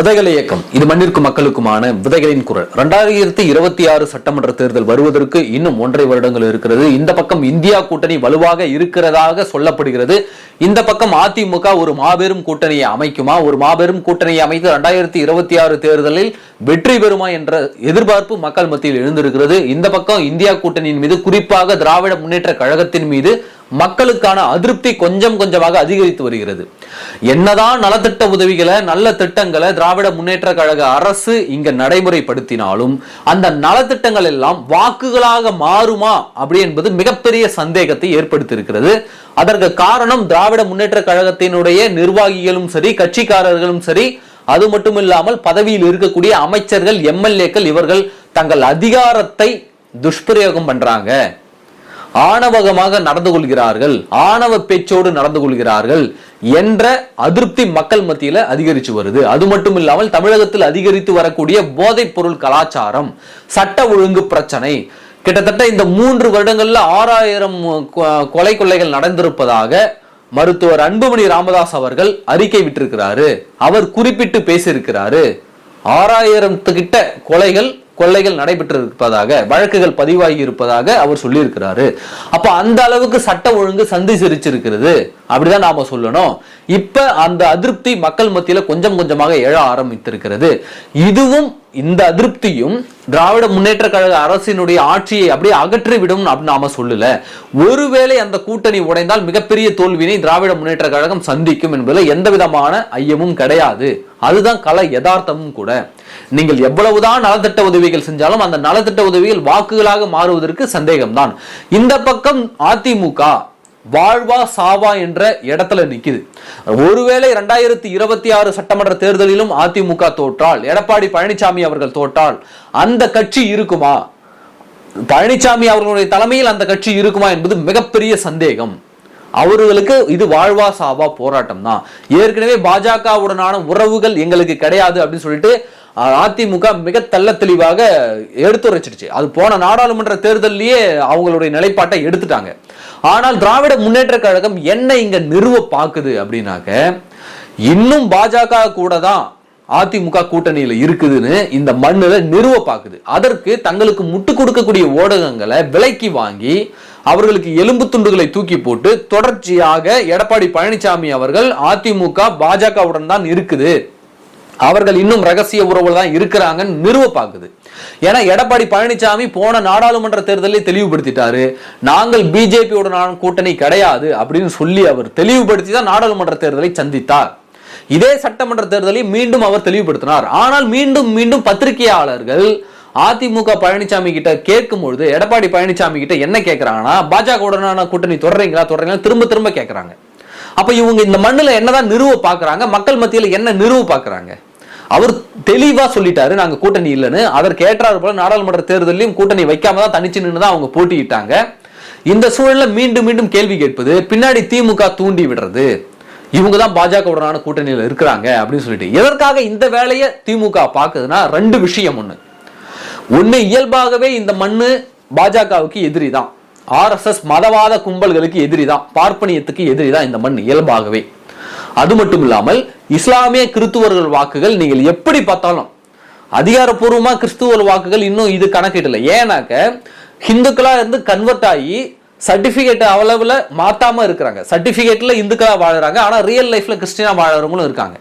விதைகள் இயக்கம். இது மண்ணிற்கும் மக்களுக்குமான விதைகளின் குரல். இரண்டாயிரத்தி இருபத்தி ஆறு சட்டமன்ற தேர்தல் வருவதற்கு இன்னும் ஒன்றரை வருடங்கள் இருக்கிறது. இந்த பக்கம் இந்தியா கூட்டணி வலுவாக இருக்கிறதாக சொல்லப்படுகிறது. இந்த பக்கம் அதிமுக ஒரு மாபெரும் கூட்டணியை அமைக்குமா? ஒரு மாபெரும் கூட்டணியை அமைத்து இரண்டாயிரத்தி இருபத்தி ஆறு தேர்தலில் வெற்றி பெறுமா என்ற எதிர்பார்ப்பு மக்கள் மத்தியில் எழுந்திருக்கிறது. இந்த பக்கம் இந்தியா கூட்டணியின் மீது குறிப்பாக திராவிட முன்னேற்ற கழகத்தின் மீது மக்களுக்கான அதிருப்தி கொஞ்சம் கொஞ்சமாக அதிகரித்து வருகிறது. என்னதான் நலத்திட்ட உதவிகளை நல்ல திட்டங்களை திராவிட முன்னேற்ற கழக அரசு இங்க நடைமுறைப்படுத்தினாலும் அந்த நலத்திட்டங்கள் எல்லாம் வாக்குகளாக மாறுமா அப்படி என்பது மிகப்பெரிய சந்தேகத்தை ஏற்படுத்தியிருக்கிறது. அதற்கு காரணம் திராவிட முன்னேற்ற கழகத்தினுடைய நிர்வாகிகளும் சரி கட்சிக்காரர்களும் சரி அது மட்டும் இல்லாமல் பதவியில் இருக்கக்கூடிய அமைச்சர்கள் எம்எல்ஏக்கள் இவர்கள் தங்கள் அதிகாரத்தை துஷ்பிரயோகம் பண்றாங்க. ஆணவகமாக நடந்து கொள்கிறார்கள் ஆணவ பேச்சோடு நடந்து கொள்கிறார்கள் என்ற அதிருப்தி மக்கள் மத்தியில் அதிகரிச்சு வருது. அது மட்டும் இல்லாமல் தமிழகத்தில் அதிகரித்து வரக்கூடிய போதைப் பொருள் கலாச்சாரம் சட்ட ஒழுங்கு பிரச்சனை கிட்டத்தட்ட இந்த மூன்று வருடங்கள்ல ஆறாயிரம் கொலை கொள்ளைகள் நடந்திருப்பதாக மருத்துவர் அன்புமணி ராமதாஸ் அவர்கள் அறிக்கை விட்டிருக்கிறாரு. அவர் குறிப்பிட்டு பேசியிருக்கிறாரு. ஆறாயிரத்துக்கிட்ட கொலைகள் கொள்ளைகள் நடைபெற்றிருப்பதாக வழக்குகள் பதிவாகி இருப்பதாக அவர் சொல்லியிருக்கிறாரு. அப்ப அந்த அளவுக்கு சட்ட ஒழுங்கு சந்தி சிரிச்சிருக்கிறது. அப்படிதான் நாம சொல்லணும். இப்ப அந்த அதிருப்தி மக்கள் மத்தியில கொஞ்சம் கொஞ்சமாக எழ ஆரம்பித்திருக்கிறது. இதுவும் இந்த அதிருப்தியும் திராவிட முன்னேற்ற கழக அரசினுடைய ஆட்சியை அப்படியே அகற்றிவிடும் அப்படின்னு நாம சொல்லல. ஒருவேளை அந்த கூட்டணி உடைந்தால் மிகப்பெரிய தோல்வினை திராவிட முன்னேற்ற கழகம் சந்திக்கும் என்பதில் எந்த விதமான ஐயமும் கிடையாது. அதுதான் கல யதார்த்தமும் கூட. நீங்கள் எவ்வளவுதான் நலத்திட்ட உதவிகள் செஞ்சாலும் அந்த நலத்திட்ட உதவிகள் வாக்குகளாக மாறுவதற்கு சந்தேகம்தான். இந்த பக்கம் அதிமுக வாழ்வா சாவா என்ற இடத்துல நிக்குது. ஒருவேளை ரெண்டாயிரத்தி இருபத்தி ஆறு சட்டமன்ற தேர்தலிலும் அதிமுக தோற்றால் எடப்பாடி பழனிசாமி அவர்கள் தோற்றால் அந்த கட்சி இருக்குமா? பழனிசாமி அவர்களுடைய தலைமையில் அந்த கட்சி இருக்குமா என்பது மிகப்பெரிய சந்தேகம். அவர்களுக்கு இது வாழ்வா சாவா போராட்டம் தான். ஏற்கனவே பாஜகவுடனான உறவுகள் எங்களுக்கு கிடையாது அப்படின்னு சொல்லிட்டு அதிமுக மிக தெள்ள தெளிவாக எடுத்துரைச்சிடுச்சு. அது போன நாடாளுமன்ற தேர்தலிலேயே அவங்களுடைய நிலைப்பாட்டை எடுத்துட்டாங்க. ஆனால் திராவிட முன்னேற்ற கழகம் என்ன இங்க நிறுவ பாக்குது அப்படின்னாக்க இன்னும் பாஜக கூட தான் அதிமுக கூட்டணியில் இருக்குதுன்னு இந்த மண்ணில் நிறுவ பார்க்குது. அதற்கு தங்களுக்கு முட்டு கொடுக்கக்கூடிய ஊடகங்களை விலக்கி வாங்கி அவர்களுக்கு எலும்பு துண்டுகளை தூக்கி போட்டு தொடர்ச்சியாக எடப்பாடி பழனிசாமி அவர்கள் அதிமுக பாஜகவுடன் தான் இருக்குது. அவர்கள் இன்னும் ரகசிய உறவுல தான் இருக்கிறாங்கன்னு நிறுவப்பாக்குது ஏன்னா எடப்பாடி பழனிசாமி போன நாடாளுமன்ற தேர்தலில் தெளிவுபடுத்திட்டாரு. நாங்கள் பிஜேபியுடனான கூட்டணி கிடையாது அப்படின்னு சொல்லி அவர் தெளிவுபடுத்தி தான் நாடாளுமன்ற தேர்தலை சந்தித்தார். இதே சட்டமன்ற தேர்தலை மீண்டும் அவர் தெளிவுபடுத்தினார். ஆனால் மீண்டும் மீண்டும் பத்திரிகையாளர்கள் அதிமுக பழனிசாமி கிட்ட கேட்கும் பொழுது எடப்பாடி பழனிசாமி கிட்ட என்ன கேட்கறாங்கன்னா பாஜக உடனான கூட்டணி தொடர்றீங்களா தொடர்றீங்களா திரும்ப திரும்ப கேட்கிறாங்க அப்ப இவங்க இந்த மண்ணில் என்னதான் நிறுவ பாக்குறாங்க மக்கள் மத்தியில் என்ன நிறுவ பாக்குறாங்க அவர் தெளிவா சொல்லிட்டாரு நாங்க கூட்டணி இல்லைன்னு. அதற்கு ஏற்றாறு போல நாடாளுமன்ற தேர்தலையும் கூட்டணி வைக்காம தான் தனிச்சு நின்று தான் அவங்க போட்டியிட்டாங்க. இந்த சூழல்ல மீண்டும் மீண்டும் கேள்வி கேட்பது பின்னாடி திமுக தூண்டி விடுறது இவங்க தான் பாஜக உடனான கூட்டணியில் இருக்கிறாங்க அப்படின்னு சொல்லிட்டு. எதற்காக இந்த வேலையை திமுக பார்க்குதுன்னா ரெண்டு விஷயம் ஒன்று ஒன்று இயல்பாகவே இந்த மண்ணு பாஜகவுக்கு எதிரி தான். ஆர்எஸ்எஸ் மதவாத கும்பல்களுக்கு எதிரி தான். பார்ப்பனியத்துக்கு எதிரி தான் இந்த மண் இயல்பாகவே. அது மட்டும் இல்லாமல் இஸ்லாமிய கிறிஸ்துவர்கள் வாக்குகள் நீங்கள் எப்படி பார்த்தாலும் அதிகாரப்பூர்வமாக கிறிஸ்துவர் வாக்குகள் இன்னும் இது கணக்கிடல. ஏன்னாக்க ஹிந்துக்களாக இருந்து கன்வெர்ட் ஆகி சர்டிஃபிகேட் அவ்வளவில் மாற்றாமல் இருக்கிறாங்க. சர்டிஃபிகேட்டில் இந்துக்களாக வாழுறாங்க. ஆனால் ரியல் லைஃப்பில் கிறிஸ்டினாக வாழறவங்களும் இருக்காங்க.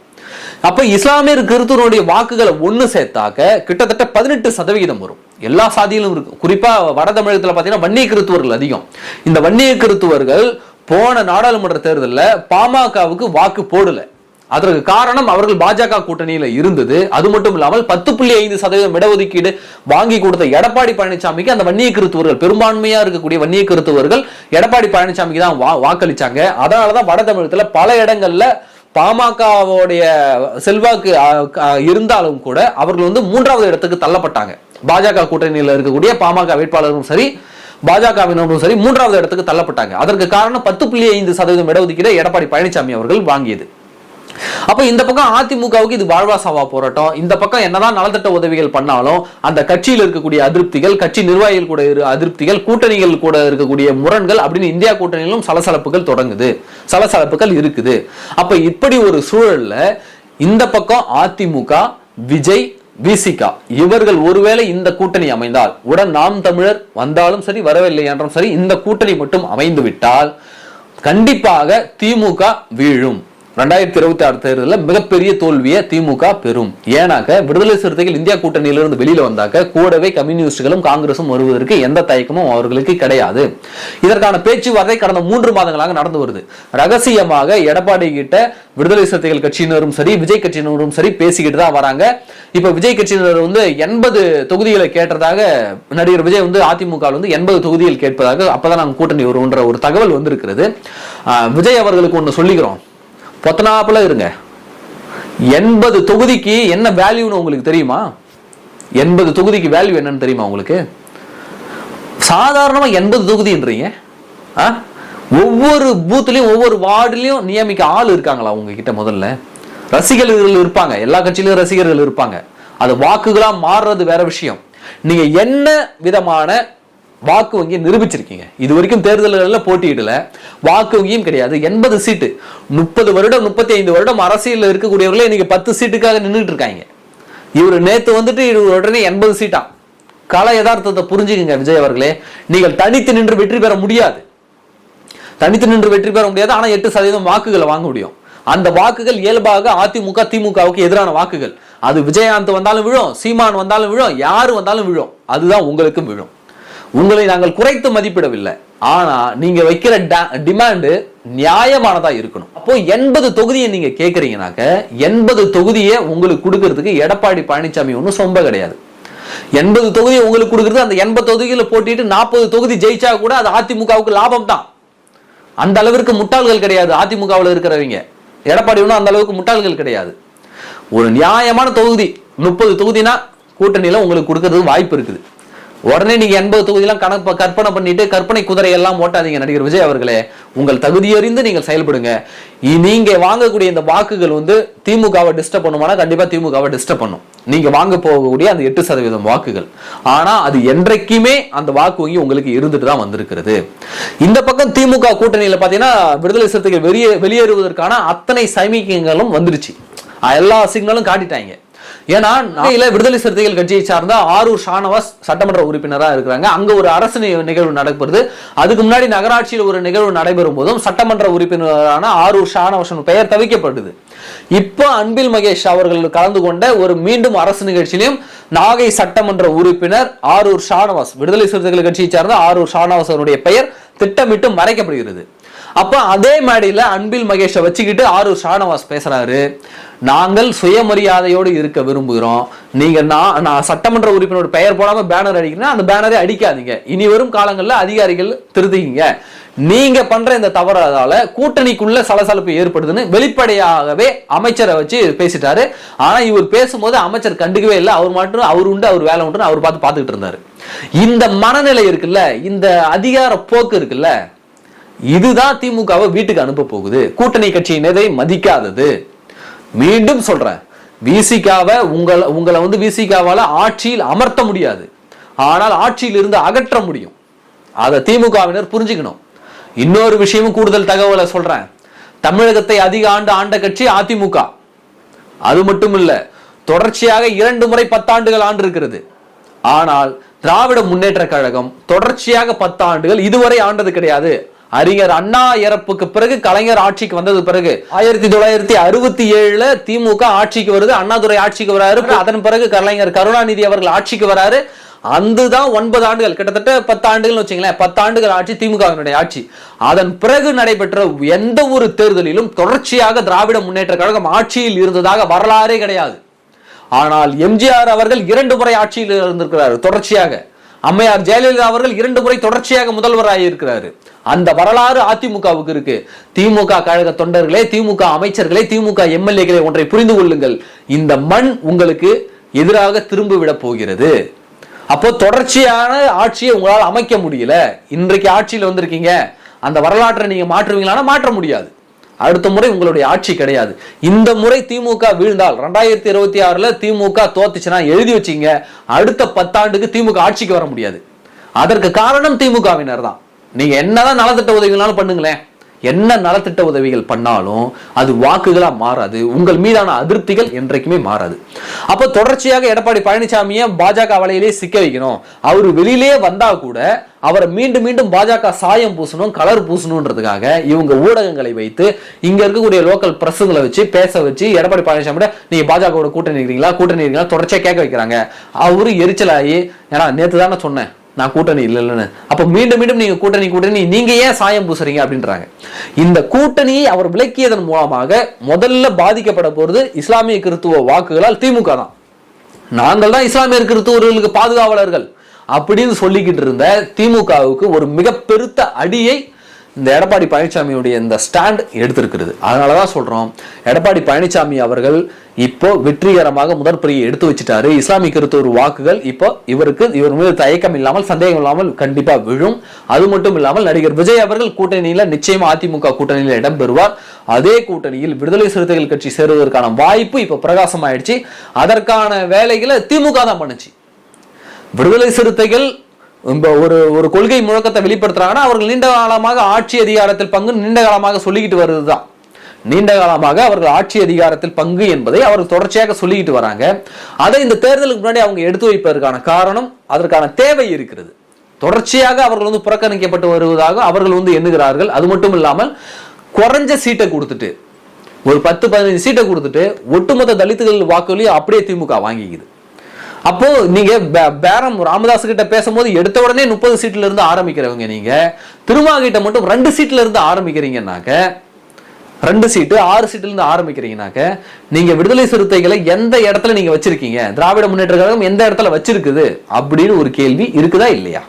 அப்போ இஸ்லாமியர் கிறிஸ்துவனுடைய வாக்குகளை ஒன்று சேர்த்தாக்க கிட்டத்தட்ட பதினெட்டு சதவிகிதம் வரும். எல்லா சாதியிலும் இருக்கும். குறிப்பாக வட தமிழகத்தில் பார்த்தீங்கன்னா வன்னிய கிறித்துவர்கள் அதிகம். இந்த வன்னிய கிறித்துவர்கள் போன நாடாளுமன்ற தேர்தலில் பாமகவுக்கு வாக்கு போடல. அதற்கு காரணம் அவர்கள் பாஜக கூட்டணியில இருந்தது. அது மட்டும் இல்லாமல் பத்து புள்ளி ஐந்து சதவீதம் இடஒதுக்கீடு வாங்கி கொடுத்த எடப்பாடி பழனிசாமிக்கு அந்த வன்னிய கிறித்துவர்கள் பெரும்பான்மையா இருக்கக்கூடிய வன்னிய கிருத்துவர்கள் எடப்பாடி பழனிசாமிக்கு தான் வா வாக்களிச்சாங்க. அதனாலதான் வட தமிழகத்துல பல இடங்கள்ல பாமகவுடைய செல்வாக்கு இருந்தாலும் கூட அவர்கள் வந்து மூன்றாவது இடத்துக்கு தள்ளப்பட்டாங்க. பாஜக கூட்டணியில் இருக்கக்கூடிய பாமக வேட்பாளரும் சரி பாஜகவினரும் சரி மூன்றாவது இடத்துக்கு தள்ளப்பட்டாங்க. அதற்கு காரணம் பத்து புள்ளி ஐந்து சதவீதம் இடஒதுக்கீடு எடப்பாடி பழனிசாமி அவர்கள் வாங்கியது. அப்ப இந்த பக்கம் அதிமுகவுக்கு இது வாழ்வா சாவா போராட்டம். இந்த பக்கம் என்னதான் நலத்திட்ட உதவிகள் பண்ணாலும் அந்த கட்சியில் இருக்கக்கூடிய அதிருப்திகள் கட்சி நிர்வாகிகள் கூட இரு அதிருப்திகள் கூட்டணிகள் கூட இருக்கக்கூடிய முரண்கள் அப்படின்னு இந்தியா கூட்டணியிலும் சலசலப்புகள் தொடங்குது. சலசலப்புகள் இருக்குது. அப்ப இப்படி ஒரு சூழல்ல இந்த பக்கம் அதிமுக விஜய் விசிகா இவர்கள் ஒருவேளை இந்த கூட்டணி அமைந்தால் உடன் நாம் தமிழர் வந்தாலும் சரி வரவில்லை என்றும் சரி இந்த கூட்டணி மட்டும் அமைந்து விட்டால் கண்டிப்பாக திமுக வீழும். ரெண்டாயிரத்தி இருபத்தி ஆறு தேர்தலில் மிகப்பெரிய தோல்வியை திமுக பெறும். ஏனாக விடுதலை சிறுத்தைகள் இந்தியா கூட்டணியிலிருந்து வெளியில வந்தாக்க கூடவே கம்யூனிஸ்டுகளும் காங்கிரசும் வருவதற்கு எந்த தயக்கமும் அவர்களுக்கு கிடையாது. இதற்கான பேச்சுவார்த்தை கடந்த மூன்று மாதங்களாக நடந்து வருது. ரகசியமாக எடப்பாடி கிட்ட விடுதலை சிறுத்தைகள் கட்சியினரும் சரி விஜய் கட்சியினரும் சரி பேசிக்கிட்டு தான் வராங்க. இப்ப விஜய் கட்சியினர் வந்து எண்பது தொகுதிகளை கேட்டதாக நடிகர் விஜய் வந்து அதிமுக வந்து எண்பது தொகுதிகள் கேட்பதாக அப்பதான் நாங்கள் கூட்டணி வருவோன்ற ஒரு தகவல் வந்திருக்கிறது. விஜய் அவர்களுக்கு ஒன்று சொல்லிக்கிறோம். பொத்தனாப்பில் இருங்க. எண்பது தொகுதிக்கு என்ன வேல்யூன்னு உங்களுக்கு தெரியுமா? எண்பது தொகுதிக்கு வேல்யூ என்னன்னு தெரியுமா உங்களுக்கு? சாதாரணமாக எண்பது தொகுதின்றீங்க. ஆ? ஒவ்வொரு பூத்துலேயும் ஒவ்வொரு வார்டுலேயும் நியமிக்க ஆள் இருக்காங்களா உங்ககிட்ட முதல்ல? ரசிகர்கள் இருப்பாங்க. எல்லா கட்சியிலும் ரசிகர்கள் இருப்பாங்க. அது வாக்குகளாக மாறுறது வேற விஷயம். நீங்கள் என்ன விதமான வாக்கு வங்கியை நிரூபிச்சிருக்கீங்க. இது வரைக்கும் தேர்தல்களில் போட்டியிடல. வாக்கு வங்கியும் கிடையாது. எண்பது சீட்டு. முப்பது வருடம் முப்பத்தி ஐந்து வருடம் அரசியலில் இருக்கக்கூடியவர்களே இன்னைக்கு பத்து சீட்டுக்காக நின்றுட்டு இருக்காங்க. இவர் நேத்து வந்துட்டு இவர் உடனே எண்பது சீட்டா? கல யதார்த்தத்தை புரிஞ்சுக்குங்க விஜய் அவர்களே. நீங்கள் தனித்து நின்று வெற்றி பெற முடியாது. தனித்து நின்று வெற்றி பெற முடியாது. ஆனால் எட்டு சதவீதம் வாக்குகளை வாங்க முடியும். அந்த வாக்குகள் இயல்பாக அதிமுக திமுகவுக்கு எதிரான வாக்குகள். அது விஜயகாந்த் வந்தாலும் விழும் சீமான் வந்தாலும் விழும் யார் வந்தாலும் விழும். அதுதான் உங்களுக்கும் விழும். உங்களை நாங்கள் குறைத்து மதிப்பிடவில்லை. ஆனா நீங்க வைக்கிற டிமாண்டு நியாயமானதா இருக்கணும். அப்போ எண்பது தொகுதியை நீங்க கேட்கறீங்கனாக்க எண்பது தொகுதியை உங்களுக்கு கொடுக்கறதுக்கு எடப்பாடி பழனிசாமி ஒன்றும் சொம்ப கிடையாது. எண்பது தொகுதியை உங்களுக்கு கொடுக்கறது அந்த எண்பது தொகுதியில் போட்டிட்டு நாற்பது தொகுதி ஜெயிச்சா கூட அது அதிமுகவுக்கு லாபம் தான். அந்த அளவிற்கு முட்டாள்கள் கிடையாது அதிமுகவில் இருக்கிறவங்க. எடப்பாடி ஒன்றும் அந்த அளவுக்கு முட்டாள்கள் கிடையாது. ஒரு நியாயமான தொகுதி முப்பது தொகுதினா கூட்டணியில் உங்களுக்கு கொடுக்கறதுக்கு வாய்ப்பு இருக்குது. உடனே நீங்க எண்பது தொகுதியெல்லாம் கணக்கு கற்பனை பண்ணிட்டு கற்பனை குதிரை எல்லாம் ஓட்டாதீங்க நடிகர் விஜய் அவர்களே. உங்கள் தகுதியறிந்து நீங்கள் செயல்படுங்க. நீங்க வாங்கக்கூடிய இந்த வாக்குகள் வந்து திமுகவை டிஸ்டர்ப் பண்ணுமானா கண்டிப்பா திமுகவை டிஸ்டர்ப் பண்ணும். நீங்க வாங்க போகக்கூடிய அந்த எட்டு சதவீதம் வாக்குகள். ஆனா அது என்றைக்குமே அந்த வாக்கு வங்கி உங்களுக்கு இருந்துட்டு தான் வந்திருக்கிறது. இந்த பக்கம் திமுக கூட்டணியில பாத்தீங்கன்னா விடுதலை சிறுத்தைகள் வெளியே வெளியேறுவதற்கான அத்தனை சமிக்கைகளும் வந்துருச்சு. எல்லா சிக்னலும் காட்டிட்டாங்க. ஏன்னா நாகையில விடுதலை சிறுத்தைகள் கட்சியை சார்ந்த ஆரூர் ஷானவாஸ் சட்டமன்ற உறுப்பினராக இருக்கிறாங்க. அங்க ஒரு அரசு நிகழ்வு நடக்கிறது அதுக்கு முன்னாடி நகராட்சியில் ஒரு நிகழ்வு நடைபெறும் போதும் சட்டமன்ற உறுப்பினரான ஆரூர் ஷானவாசன் பெயர் தவிக்கப்படுது. இப்போ அன்பில் மகேஷ் அவர்கள் கலந்து கொண்ட ஒரு மீண்டும் அரசு நிகழ்ச்சியிலும் நாகை சட்டமன்ற உறுப்பினர் ஆரூர் ஷானவாஸ் விடுதலை சிறுத்தைகள் கட்சியை சார்ந்த ஆரூர் ஷானவாஸ் அவருடைய பெயர் திட்டமிட்டு மறைக்கப்படுகிறது. அப்ப அதே மேடையில் அன்பில் மகேஷை வச்சுக்கிட்டு ஆரூர் ஷானவாஸ் பேசுறாரு. நாங்கள் சுயமரியாதையோடு இருக்க விரும்புகிறோம். நீங்க நான் நான் சட்டமன்ற உறுப்பினரோட பெயர் போடாம பேனர் அடிக்கிறேன்னா அந்த பேனரை அடிக்காதீங்க. இனி வரும் காலங்களில் அதிகாரிகள் திருத்திங்க நீங்க பண்ற இந்த தவறால கூட்டணிக்குள்ள சலசலப்பு ஏற்படுதுன்னு வெளிப்படையாகவே அமைச்சரை வச்சு பேசிட்டாரு. ஆனா இவர் பேசும்போது அமைச்சர் கண்டுக்கவே இல்லை. அவர் மட்டும் அவர் உண்டு அவர் வேலை உண்டு அவர் பார்த்து பார்த்துக்கிட்டு இருந்தாரு. இந்த மனநிலை இருக்குல்ல இந்த அதிகார போக்கு இருக்குல்ல இதுதான் திமுகவை வீட்டுக்கு அனுப்ப போகுது. கூட்டணி கட்சியினரை மதிக்காதது. மீண்டும் சொல்றேன். விசிகாவை உங்களை உங்களை வந்து விசிகாவால ஆட்சியில் அமர்த்த முடியாது. ஆனால் ஆட்சியில் இருந்து அகற்ற முடியும். அதை திமுகவினர் புரிஞ்சுக்கணும். இன்னொரு விஷயமும் கூடுதல் தகவலை சொல்றேன். தமிழகத்தை அதிக ஆண்டு ஆண்ட கட்சி அதிமுக. அது மட்டும் இல்ல தொடர்ச்சியாக இரண்டு முறை பத்தாண்டுகள் ஆண்டு இருக்கிறது ஆனால் திராவிட முன்னேற்ற கழகம் தொடர்ச்சியாக பத்தாண்டுகள் இதுவரை ஆண்டது கிடையாது. அறிஞர் அண்ணா இறப்புக்கு பிறகு கலைஞர் ஆட்சிக்கு வந்தது பிறகு. ஆயிரத்தி தொள்ளாயிரத்தி அறுபத்தி ஏழுல திமுக ஆட்சிக்கு வருது. அண்ணாதுரை ஆட்சிக்கு வராரு. அதன் பிறகு கலைஞர் கருணாநிதி அவர்கள் ஆட்சிக்கு வராரு. அதுதான் ஒன்பது ஆண்டுகள் கிட்டத்தட்ட பத்து ஆண்டுகள் வச்சுங்களேன். பத்து ஆண்டுகள் ஆட்சி திமுகவினுடைய ஆட்சி. அதன் பிறகு நடைபெற்ற எந்த ஒரு தேர்தலிலும் தொடர்ச்சியாக திராவிட முன்னேற்ற கழகம் ஆட்சியில் இருந்ததாக வரலாறே கிடையாது. ஆனால் எம்ஜிஆர் அவர்கள் இரண்டு முறை ஆட்சியில் இருந்திருக்கிறார் தொடர்ச்சியாக. அம்மையார் ஜெயலலிதா அவர்கள் இரண்டு முறை தொடர்ச்சியாக முதல்வராக இருக்கிறாரு அந்த வரலாறு அதிமுகவுக்கு இருக்கு. திமுக கழக தொண்டர்களே திமுக அமைச்சர்களே திமுக எம்எல்ஏக்களை ஒன்றை புரிந்து கொள்ளுங்கள். இந்த மண் உங்களுக்கு எதிராக திரும்பி விட போகிறது. அப்போ தொடர்ச்சியான ஆட்சியை உங்களால் அமைக்க முடியல. இன்றைக்கு ஆட்சியில் வந்திருக்கீங்க. அந்த வரலாற்றை நீங்க மாற்றுவீங்களானா மாற்ற முடியாது. அடுத்த முறை உங்களுடைய ஆட்சி கிடையாது. இந்த முறை திமுக வீழ்ந்தால் ரெண்டாயிரத்தி இருபத்தி ஆறுல திமுக தோத்துச்சுன்னா எழுதி வச்சீங்க. அடுத்த பத்தாண்டுக்கு திமுக ஆட்சிக்கு வர முடியாது. அதற்கு காரணம் திமுகவினர் தான். நீங்க என்னதான் நலத்திட்ட உதவினாலும் பண்ணுங்களேன். என்ன நலத்திட்ட உதவிகள் பண்ணாலும் அது வாக்குகளா மாறாது. உங்கள் மீதான அதிருப்திகள் என்றைக்குமே மாறாது. அப்போ தொடர்ச்சியாக எடப்பாடி பழனிசாமியை பாஜக வலையிலே சிக்க வைக்கணும். அவர் வெளியிலே வந்தா கூட அவரை மீண்டும் மீண்டும் பாஜக சாயம் பூசணும் கலர் பூசணுன்றதுக்காக இவங்க ஊடகங்களை வைத்து இங்க இருக்கக்கூடிய லோக்கல் பிரஸுங்களை வச்சு பேச வச்சு எடப்பாடி பழனிசாமி நீங்க பாஜகவோட கூட்டணி இருக்கிறீங்களா? கூட்டணி இருக்கீங்களா தொடர்ச்சியா கேட்க வைக்கிறாங்க. அவரு எரிச்சலாகி ஏன்னா நேத்து தானே சொன்னேன். நான் கூட்டணி இல்லைன்னு அப்ப மீண்டும் மீண்டும் நீங்க கூட்டணி கூட்டணி நீங்க ஏன் சாயம் பூசுறீங்க அப்படின்றாங்க. இந்த கூட்டணியை அவர் விளக்கியதன் மூலமாக முதல்ல பாதிக்கப்பட போகிறது இஸ்லாமிய கிறித்துவ வாக்குகளால் திமுக தான். நாங்கள் தான் இஸ்லாமிய கிறித்துவர்களுக்கு பாதுகாவலர்கள். அப்படின்னு சொல்லிக்கிட்டு இருந்த திமுகவுக்கு ஒரு மிக பெருத்த அடியை இந்த எடப்பாடி பழனிசாமியுடைய இந்த ஸ்டாண்ட் எடுத்திருக்கிறது. அதனால தான் சொல்றோம் எடப்பாடி பழனிசாமி அவர்கள் இப்போ வெற்றிகரமாக முதற்படியை எடுத்து வச்சிட்டாரு. இஸ்லாமிய கிறிஸ்தவர் வாக்குகள் இப்போ இவருக்கு இவர் மீது தயக்கம் இல்லாமல் சந்தேகம் இல்லாமல் கண்டிப்பாக விழும். அது மட்டும் இல்லாமல் நடிகர் விஜய் அவர்கள் கூட்டணியில் நிச்சயமா அதிமுக கூட்டணியில் இடம்பெறுவார். அதே கூட்டணியில் விடுதலை சிறுத்தைகள் கட்சி சேருவதற்கான வாய்ப்பு இப்போ பிரகாசமாயிடுச்சு. அதற்கான வேலைகளை திமுக தான் பண்ணுச்சு. விடுதலை சிறுத்தைகள் ஒரு ஒரு கொள்கை முழக்கத்தை வெளிப்படுத்துறாங்கன்னா அவர்கள் நீண்ட காலமாக ஆட்சி அதிகாரத்தில் பங்கு நீண்ட காலமாக சொல்லிக்கிட்டு வருதுதான். நீண்ட காலமாக அவர்கள் ஆட்சி அதிகாரத்தில் பங்கு என்பதை அவர்கள் தொடர்ச்சியாக சொல்லிக்கிட்டு வராங்க. அதை இந்த தேர்தலுக்கு முன்னாடி அவங்க எடுத்து வைப்பதற்கான காரணம் அதற்கான தேவை இருக்கிறது. தொடர்ச்சியாக அவர்கள் வந்து புறக்கணிக்கப்பட்டு வருவதாக அவர்கள் வந்து எண்ணுகிறார்கள். அது மட்டும் இல்லாமல் குறைஞ்ச சீட்டை கொடுத்துட்டு ஒரு பத்து பதினஞ்சு சீட்டை கொடுத்துட்டு ஒட்டுமொத்த தலித்துகள் வாக்குகளையும் அப்படியே திமுக வாங்கிக்குது. அப்போ நீங்க பே- பேரம் ராமதாஸ் கிட்ட பேசும்போது எடுத்த உடனே முப்பது சீட்ல இருந்து ஆரம்பிக்கிறவங்க நீங்க. திருமா கிட்ட மட்டும் ரெண்டு சீட்ல இருந்து ஆரம்பிக்கிறீங்கன்னாக்க ரெண்டு சீட்டு ஆறு சீட்டுல இருந்து ஆரம்பிக்கிறீங்கனாக்க நீங்க விடுதலை சிறுத்தைகளை எந்த இடத்துல நீங்க வச்சிருக்கீங்க? திராவிட முன்னேற்ற கழகம் எந்த இடத்துல வச்சிருக்குது? அப்படின்னு ஒரு கேள்வி இருக்குதா இல்லையா?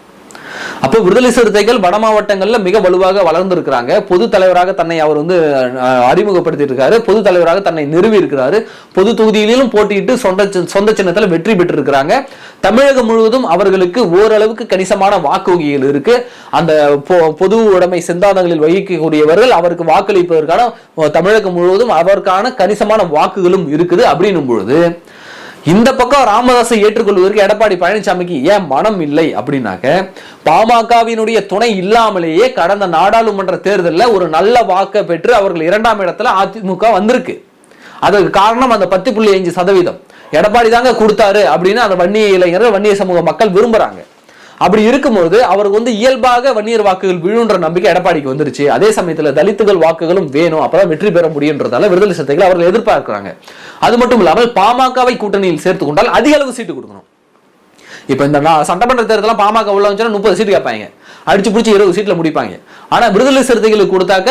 அப்போ விடுதலை சிறுத்தைகள் வட மாவட்டங்களில் மிக வலுவாக வளர்ந்திருக்கிறாங்க. பொது தலைவராக தன்னை அவர் வந்து அஹ், அறிமுகப்படுத்திட்டு இருக்காரு பொது தலைவராக தன்னை நிறுவி இருக்கிறாரு பொது தொகுதியிலும் போட்டியிட்டு சொந்த சொந்த சின்னத்தில் வெற்றி பெற்றிருக்கிறாங்க. தமிழகம் முழுவதும் அவர்களுக்கு ஓரளவுக்கு கணிசமான வாக்கு வங்கிகள் இருக்கு. அந்த பொ- பொது உடைமை சிந்தாந்தங்களில் வகிக்கக்கூடியவர்கள் அவருக்கு வாக்களிப்பதற்கான தமிழகம் முழுவதும் அவருக்கான கணிசமான வாக்குகளும் இருக்குது. அப்படின்னும் பொழுது இந்த பக்கம் ராமதாஸை ஏற்றுக்கொள்வதற்கு எடப்பாடி பழனிசாமிக்கு ஏன் மனம் இல்லை அப்படின்னாக்க பாமகவினுடைய துணை இல்லாமலேயே கடந்த நாடாளுமன்ற தேர்தலில் ஒரு நல்ல வாக்கை பெற்று அவர்கள் இரண்டாம் இடத்துல அதிமுக வந்திருக்கு. அதற்கு காரணம் அந்த பத்து புள்ளி அஞ்சு சதவீதம். எடப்பாடி தாங்க கொடுத்தாரு அப்படின்னு அந்த வன்னிய இளைஞர்கள் வன்னிய சமூக மக்கள் விரும்புறாங்க. அப்படி இருக்கும்போது அவருக்கு வந்து இயல்பாக வன்னியர் வாக்குகள் விழுன்ற நம்பிக்கை எடப்பாடிக்கு வந்துருச்சு. அதே சமயத்தில் தலித்துகள் வாக்குகளும் வேணும். அப்பதான் வெற்றி பெற முடியுன்றதால விடுதலை சிறுத்தைகள் அவர்கள் எதிர்பார்க்கிறாங்க. அது மட்டும் இல்லாமல் பாமகவை கூட்டணியில் சேர்த்து கொண்டால் அதிக அளவு சீட்டு கொடுக்கணும். இப்ப இந்த சட்டமன்ற தேர்தலாம் பாமக உள்ள வந்துச்சுன்னா முப்பது சீட்டு கேட்பாங்க. அடிச்சு பிடிச்சி இருபது சீட்ல முடிப்பாங்க. ஆனா விடுதலை சிறுத்தைகளுக்கு கொடுத்தாக்க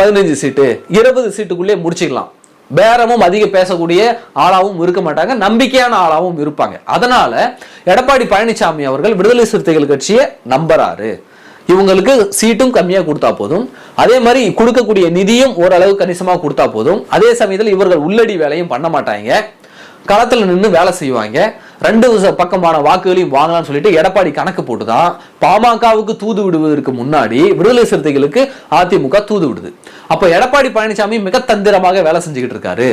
பதினஞ்சு சீட்டு இருபது சீட்டுக்குள்ளே முடிச்சுக்கலாம். பேரமும் அதிக பேசக்கூடிய ஆளாகவும் இருக்க மாட்டாங்க. நம்பிக்கையான ஆளாகவும் இருப்பாங்க. அதனால எடப்பாடி பழனிசாமி அவர்கள் விடுதலை சிறுத்தைகள் கட்சியை நம்புறாரு. இவங்களுக்கு சீட்டும் கம்மியாக கொடுத்தா போதும். அதே மாதிரி கொடுக்கக்கூடிய நிதியும் ஓரளவு கணிசமாக கொடுத்தா போதும். அதே சமயத்தில் இவர்கள் உள்ளடி வேலையும் பண்ண மாட்டாங்க. களத்தில் நின்று வேலை செய்வாங்க. ரெண்டு பக்கமான வாக்குகளையும் வாங்கலாம்னு சொல்லிட்டு எடப்பாடி கணக்கு போட்டுதான் பாமகவுக்கு தூது விடுவதற்கு முன்னாடி விடுதலை சிறுத்தைகளுக்கு அதிமுக தூது விடுது. அப்ப எடப்பாடி பழனிசாமி மிக தந்திரமாக வேலை செஞ்சுக்கிட்டு இருக்காரு.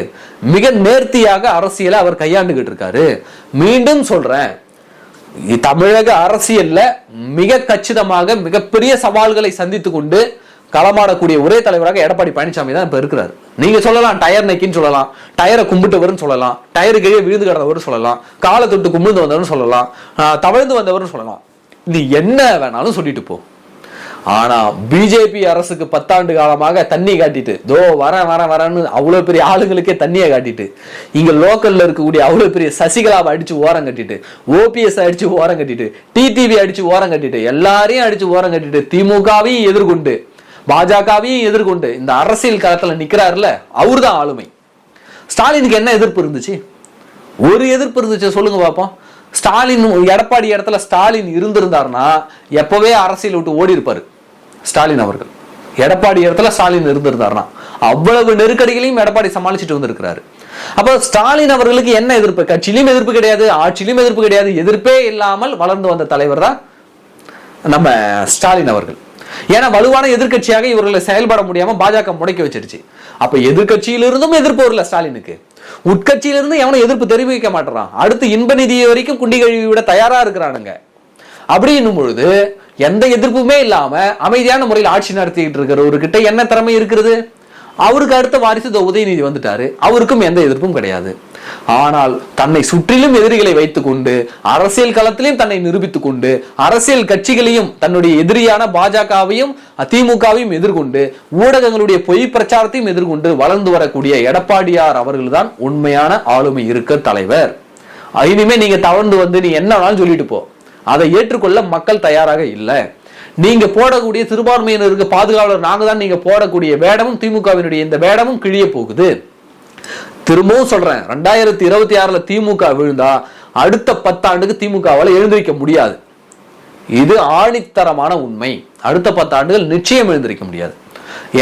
மிக நேர்த்தியாக அரசியலை அவர் கையாண்டுகிட்டு இருக்காரு. மீண்டும் சொல்றேன் தமிழக அரசியல்ல மிக கச்சிதமாக மிகப்பெரிய சவால்களை சந்தித்து கொண்டு களமாடக்கூடிய ஒரே தலைவராக எடப்பாடி பழனிசாமி தான் இப்போ இருக்கிறார். நீங்க சொல்லலாம் டயர் நெக்கின்னு சொல்லலாம் டயரை கும்பிட்டவருன்னு சொல்லலாம் டயரு கீழே விழுந்து கிடந்தவர் சொல்லலாம் காலை தொட்டு கும்பிட்டு வந்தவர்னு சொல்லலாம் ஆஹ், தவழ்ந்து வந்தவர்னு சொல்லலாம். நீ என்ன வேணாலும் சொல்லிட்டு போ. ஆனா பிஜேபி அரசுக்கு பத்தாண்டு காலமாக தண்ணி காட்டிட்டு தோ வரேன் வரேன் வரன்னு அவ்வளோ பெரிய ஆளுங்களுக்கே தண்ணியை காட்டிட்டு இங்க லோக்கல்ல இருக்கக்கூடிய அவ்வளோ பெரிய சசிகலாவை அடிச்சு ஓரம் கட்டிட்டு ஓபிஎஸ் அடிச்சு ஓரம் கட்டிட்டு டிடிவி அடிச்சு ஓரம் கட்டிட்டு எல்லாரையும் அடிச்சு ஓரம் கட்டிட்டு திமுகவையும் எதிர்கொண்டு பாஜகவையும் எதிர்கொண்டு இந்த அரசியல் களத்தில் நிற்கிறாருல அவர் அவர்தான் ஆளுமை. ஸ்டாலினுக்கு என்ன எதிர்ப்பு இருந்துச்சு? ஒரு எதிர்ப்பு இருந்துச்சு சொல்லுங்க பார்ப்போம் ஸ்டாலின் எடப்பாடி இடத்துல ஸ்டாலின் இருந்திருந்தாருன்னா எப்பவே அரசியல் விட்டு ஓடி இருப்பாரு ஸ்டாலின் அவர்கள். எடப்பாடி இடத்துல ஸ்டாலின் இருந்திருந்தாருன்னா அவ்வளவு நெருக்கடிகளையும் எடப்பாடி சமாளிச்சுட்டு வந்திருக்கிறாரு. அப்போ ஸ்டாலின் அவர்களுக்கு என்ன எதிர்ப்பு? கட்சியிலும் எதிர்ப்பு கிடையாது ஆட்சியிலும் எதிர்ப்பு கிடையாது எதிர்ப்பே இல்லாமல் வளர்ந்து வந்த தலைவர் தான் நம்ம ஸ்டாலின் அவர்கள். ஏன்னா வலுவான எதிர்க்கட்சியாக இவர்களை செயல்பட முடியாம பாஜக முடக்கி வச்சிருச்சு. அப்ப எதிர்கட்சியிலிருந்தும் எதிர்ப்பு வரல ஸ்டாலினுக்கு. உட்கட்சியிலிருந்து எவனும் எதிர்ப்பு தெரிவிக்க மாட்டேறான். அடுத்து இன்ப நிதியை வரைக்கும் குண்டி கழுவி விட தயாரா இருக்கிறானுங்க. அப்படின்னும் பொழுது எந்த எதிர்ப்புமே இல்லாம அமைதியான முறையில் ஆட்சி நடத்திட்டு இருக்கிறவர்கிட்ட என்ன திறமை இருக்கிறது? அவருக்கு அடுத்த வாரிசு உதயநிதி வந்துட்டாரு. அவருக்கும் எந்த எதிர்ப்பும் கிடையாது. ஆனால் தன்னை சுற்றிலும் எதிரிகளை வைத்துக் கொண்டு அரசியல் களத்திலையும் தன்னை நிரூபித்துக் கொண்டு அரசியல் கட்சிகளையும் தன்னுடைய எதிரியான பாஜகவையும் திமுகவையும் எதிர்கொண்டு ஊடகங்களுடைய பொய் பிரச்சாரத்தையும் எதிர்கொண்டு வளர்ந்து வரக்கூடிய எடப்பாடியார் அவர்கள்தான் உண்மையான ஆளுமை இருக்க தலைவர். இனிமே நீங்க தவழ்ந்து வந்து நீ என்ன வேணாலும் சொல்லிட்டு போ. அதை ஏற்றுக்கொள்ள மக்கள் தயாராக இல்லை. நீங்க போடக்கூடிய சிறுபான்மையினருக்கு பாதுகாவலர் நாங்க தான் நீங்க போடக்கூடிய வேடமும் திமுகவினுடைய இந்த வேடமும் கிழிய போகுது. திரும்பவும் சொல்றேன் ரெண்டாயிரத்தி இருபத்தி ஆறுல திமுக விழுந்தா அடுத்த பத்தாண்டுக்கு திமுகவால் எழுந்திருக்க முடியாது. இது ஆணித்தரமான உண்மை. அடுத்த பத்தாண்டுகள் நிச்சயம் எழுந்திருக்க முடியாது.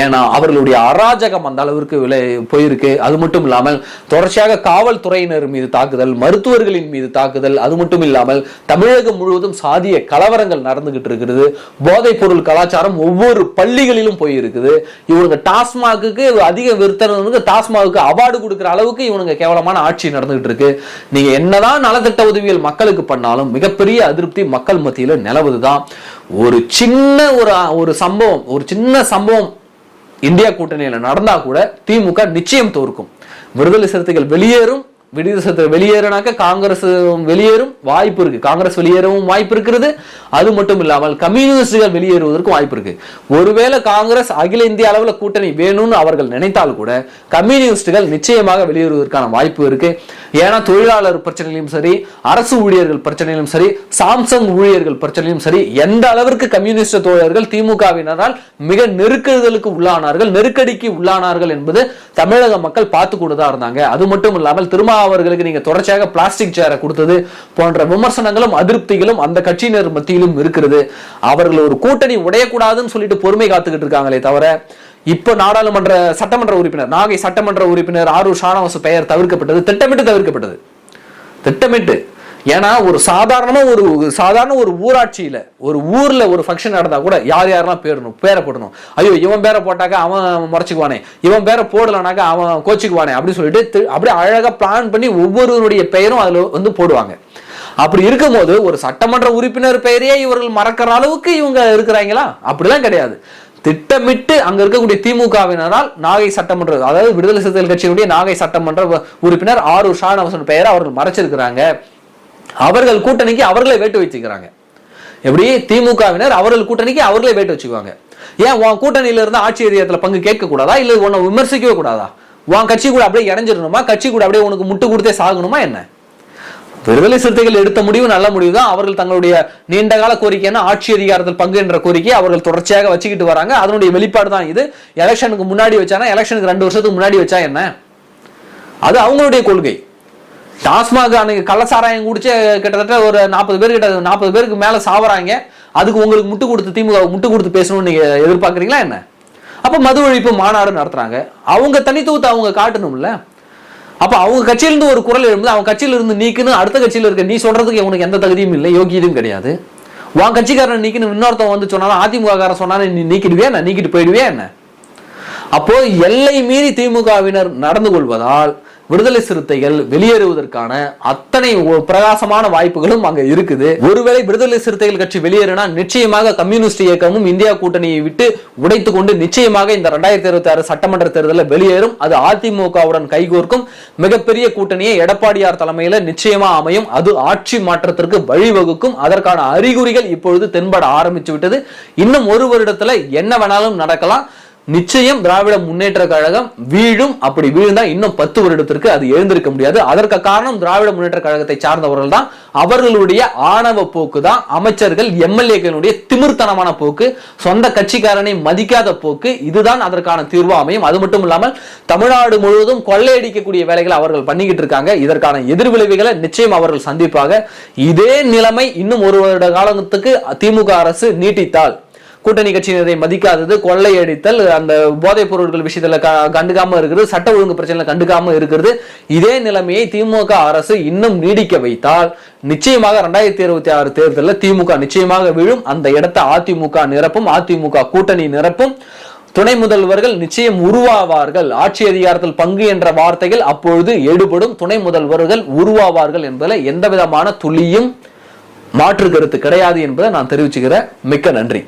ஏன்னா அவர்களுடைய அராஜகம் அந்த அளவிற்கு விலை போயிருக்கு. அது மட்டும் இல்லாமல் தொடர்ச்சியாக காவல்துறையினர் மீது தாக்குதல் மருத்துவர்களின் மீது தாக்குதல் அது மட்டும் இல்லாமல் தமிழகம் முழுவதும் சாதிய கலவரங்கள் நடந்துகிட்டு இருக்கிறது போதைப் பொருள் கலாச்சாரம் ஒவ்வொரு பள்ளிகளிலும் போயிருக்குது. இவங்க டாஸ்மாகுக்கு அதிக விருத்தனவங்க டாஸ்மாகுக்கு அவார்டு கொடுக்குற அளவுக்கு இவனுங்க கேவலமான ஆட்சி நடந்துகிட்டு இருக்கு. நீங்க என்னதான் நலத்திட்ட உதவிகள் மக்களுக்கு பண்ணாலும் மிகப்பெரிய அதிருப்தி மக்கள் மத்தியில நிலவுதுதான். ஒரு சின்ன ஒரு ஒரு சம்பவம் ஒரு சின்ன சம்பவம் இந்தியா கூட்டணியில் நடந்தா கூட திமுக நிச்சயம் தோற்கும். விடுதலை சிறுத்தைகள் வெளியேறும் விடுதலை சிறுத்தைகள் வெளியேறினாக்க காங்கிரஸ் வெளியேறும் வாய்ப்பு இருக்கு. காங்கிரஸ் வெளியேறவும் வாய்ப்பு இருக்கிறது. அது மட்டும் இல்லாமல் கம்யூனிஸ்டுகள் வெளியேறுவதற்கும் வாய்ப்பு இருக்கு. ஒருவேளை காங்கிரஸ் அகில இந்திய அளவில் கூட்டணி வேணும்னு அவர்கள் நினைத்தால் கூட கம்யூனிஸ்டுகள் நிச்சயமாக வெளியேறுவதற்கான வாய்ப்பு இருக்கு. ஏன்னா தொழிலாளர் பிரச்சனையிலும் சரி அரசு ஊழியர்கள் பிரச்சனையிலும் சரி சாம்சங் ஊழியர்கள் பிரச்சனையிலும் சரி எந்த அளவிற்கு கம்யூனிஸ்ட் தோழர்கள் திமுகவினரால் மிக நெருக்குதலுக்கு உள்ளானார்கள் நெருக்கடிக்கு உள்ளானார்கள் என்பது தமிழக மக்கள் பார்த்து கூட தான் இருந்தாங்க. அது மட்டும் இல்லாமல் திருமா அவர்களுக்கு நீங்க தொடர்ச்சியாக பிளாஸ்டிக் சேரை கொடுத்தது போன்ற விமர்சனங்களும் அதிருப்திகளும் அந்த கட்சியினர் மத்தியிலும் இருக்கிறது. அவர்கள் ஒரு கூட்டணி உடையக்கூடாதுன்னு சொல்லிட்டு பொறுமை காத்துக்கிட்டு இருக்காங்களே தவிர இப்போ நாடாளுமன்ற சட்டமன்ற உறுப்பினர் நாகை சட்டமன்ற உறுப்பினர் ஆரூர் ஷானவாசு பெயர் தவிர்க்கப்பட்டது திட்டமிட்டு தவிர்க்கப்பட்டது. திட்டமிட்டு. ஏன்னா ஒரு சாதாரணமா ஒரு சாதாரண ஒரு ஊராட்சியில ஒரு ஊர்ல ஒரு ஃபங்க்ஷன் நடந்தா கூட யார் யாரெல்லாம் பேரணும் பேரை போடணும். ஐயோ இவன் பேரை போட்டாக்க அவன் முறைச்சிக்குவானே இவன் பேரை போடலனாக்கா அவன் கோச்சிக்குவானே அப்படின்னு சொல்லிட்டு அப்படியே அழகா பிளான் பண்ணி ஒவ்வொருவருடைய பெயரும் அதுல வந்து போடுவாங்க. அப்படி இருக்கும்போது ஒரு சட்டமன்ற உறுப்பினர் பெயரையே இவர்கள் மறக்கிற அளவுக்கு இவங்க இருக்கிறாங்களா? அப்படிலாம் கிடையாது. திட்டமிட்டு அங்க இருக்கக்கூடிய திமுகவினரால் நாகை சட்டமன்ற அதாவது விடுதலை சிறுத்தைகள் கட்சியினுடைய நாகை சட்டமன்ற உறுப்பினர் ஆரூர் ஷானவாசன் பெயரை அவர்கள் மறைச்சிருக்கிறாங்க. அவர்கள் கூட்டணிக்கு அவர்களே வேட்டு வச்சுக்கிறாங்க எப்படி? திமுகவினர் அவர்கள் கூட்டணிக்கு அவர்களே வேட்டு வச்சுக்குவாங்க. ஏன் உன் கூட்டணியில இருந்து ஆட்சி அதிகாரத்துல பங்கு கேட்க கூடாதா? இல்ல உன்னை விமர்சிக்கவே கூடாதா? உன் கட்சி கூட அப்படியே இணைஞ்சிடணுமா? கட்சி கூட அப்படியே உனக்கு முட்டு கொடுத்தே சாகணுமா என்ன? விடுதலை சிறுத்தைகள் எடுத்த முடிவு நல்ல முடிவு தான் அவர்கள் தங்களுடைய நீண்ட கால கோரிக்கைன்னா ஆட்சி அதிகாரத்தில் பங்கு என்ற கோரிக்கையை அவர்கள் தொடர்ச்சியாக வச்சுக்கிட்டு வராங்க. அதனுடைய வெளிப்பாடு தான் இது. எலெக்ஷனுக்கு முன்னாடி வச்சானா எலெக்ஷனுக்கு ரெண்டு வருஷத்துக்கு முன்னாடி வச்சா என்ன? அது அவங்களுடைய கொள்கை. டாஸ்மாக் அன்னைக்கு கள்ளசாராயம் குடிச்சு கிட்டத்தட்ட ஒரு நாற்பது பேர் கிட்ட நாற்பது பேருக்கு மேல சாவறாங்க. அதுக்கு உங்களுக்கு முட்டு கொடுத்து திமுக முட்டு கொடுத்து பேசணும்னு நீங்க எதிர்பார்க்குறீங்களா என்ன? அப்ப மது ஒழிப்பு மாநாடு நடத்துறாங்க. அவங்க தனித்துவத்தை அவங்க காட்டணும்ல. அப்ப அவங்க கட்சியிலிருந்து ஒரு குரல் எழுந்து அவங்க கட்சியிலிருந்து நீக்குன்னு அடுத்த கட்சியில இருக்க நீ சொல்றதுக்கு உனக்கு எந்த தகுதியும் இல்லை யோகியதும் கிடையாது. உன் கட்சிக்காரன் நீக்கின்னு இன்னொருத்தன் வந்து சொன்னாலும் அதிமுக காரன் சொன்னாலும் நீ நீக்கிடுவே என்ன? நீக்கிட்டு போயிடுவே என்ன? அப்போ எல்லை மீறி திமுகவினர் நடந்து கொள்வதால் விடுதலை சிறுத்தைகள் வெளியேறுவதற்கான அத்தனை பிரகாசமான வாய்ப்புகளும் அங்க இருக்குது. ஒருவேளை விடுதலை சிறுத்தைகள் கட்சி வெளியேறினா நிச்சயமாக கம்யூனிஸ்ட் இயக்கமும் இந்தியா கூட்டணியை விட்டு உடைத்து கொண்டு நிச்சயமாக இந்த ரெண்டாயிரத்தி இருபத்தி ஆறு சட்டமன்ற தேர்தலில் வெளியேறும். அது அதிமுகவுடன் கைகோர்க்கும். மிகப்பெரிய கூட்டணியை எடப்பாடியார் தலைமையில நிச்சயமா அமையும். அது ஆட்சி மாற்றத்திற்கு வழிவகுக்கும். அதற்கான அறிகுறிகள் இப்பொழுது தென்பட ஆரம்பிச்சு விட்டது. இன்னும் ஒரு வருடத்துல என்ன வேணாலும் நடக்கலாம். நிச்சயம் திராவிட முன்னேற்ற கழகம் வீழும். அப்படி வீழ்ந்தா இன்னும் பத்து வருடத்திற்கு அது எழுந்திருக்க முடியாது. அதற்கு காரணம் திராவிட முன்னேற்ற கழகத்தை சார்ந்தவர்கள் தான் அவர்களுடைய ஆணவ போக்கு தான் அமைச்சர்கள் எம்எல்ஏக்களுடைய திமிர்த்தனமான போக்கு. சொந்த கட்சிக்காரனை மதிக்காத போக்கு. இதுதான் அதற்கான தீர்வு அமையும். அது மட்டும் இல்லாமல் தமிழ்நாடு முழுவதும் கொள்ளையடிக்கக்கூடிய வேலைகளை அவர்கள் பண்ணிக்கிட்டு இருக்காங்க. இதற்கான எதிர்விளைவுகளை நிச்சயம் அவர்கள் சந்திப்பாக இதே நிலைமை இன்னும் ஒரு வருட காலத்துக்கு திமுக அரசு நீட்டித்தால் கூட்டணி கட்சியினரை மதிக்காதது கொள்ளையடித்தல் அந்த போதைப் பொருட்கள் விஷயத்துல க- கண்டுக்காம இருக்கிறது சட்ட ஒழுங்கு பிரச்சனை கண்டுக்காம இருக்கிறது. இதே நிலைமையை திமுக அரசு இன்னும் நீடிக்க வைத்தால் நிச்சயமாக ரெண்டாயிரத்தி இருபத்தி ஆறு தேர்தலில் திமுக நிச்சயமாக விழும். அந்த இடத்தை அதிமுக நிரப்பும் அதிமுக கூட்டணி நிரப்பும். துணை முதல்வர்கள் நிச்சயம் உருவாவார்கள். ஆட்சி அதிகாரத்தில் பங்கு என்ற வார்த்தைகள் அப்பொழுது எடுபடும். துணை முதல்வர்கள் உருவாவார்கள் என்பதில் எந்த விதமான துளியும் மாற்று கருத்து கிடையாது என்பதை நான் தெரிவிச்சுக்கிறேன். மிக்க நன்றி.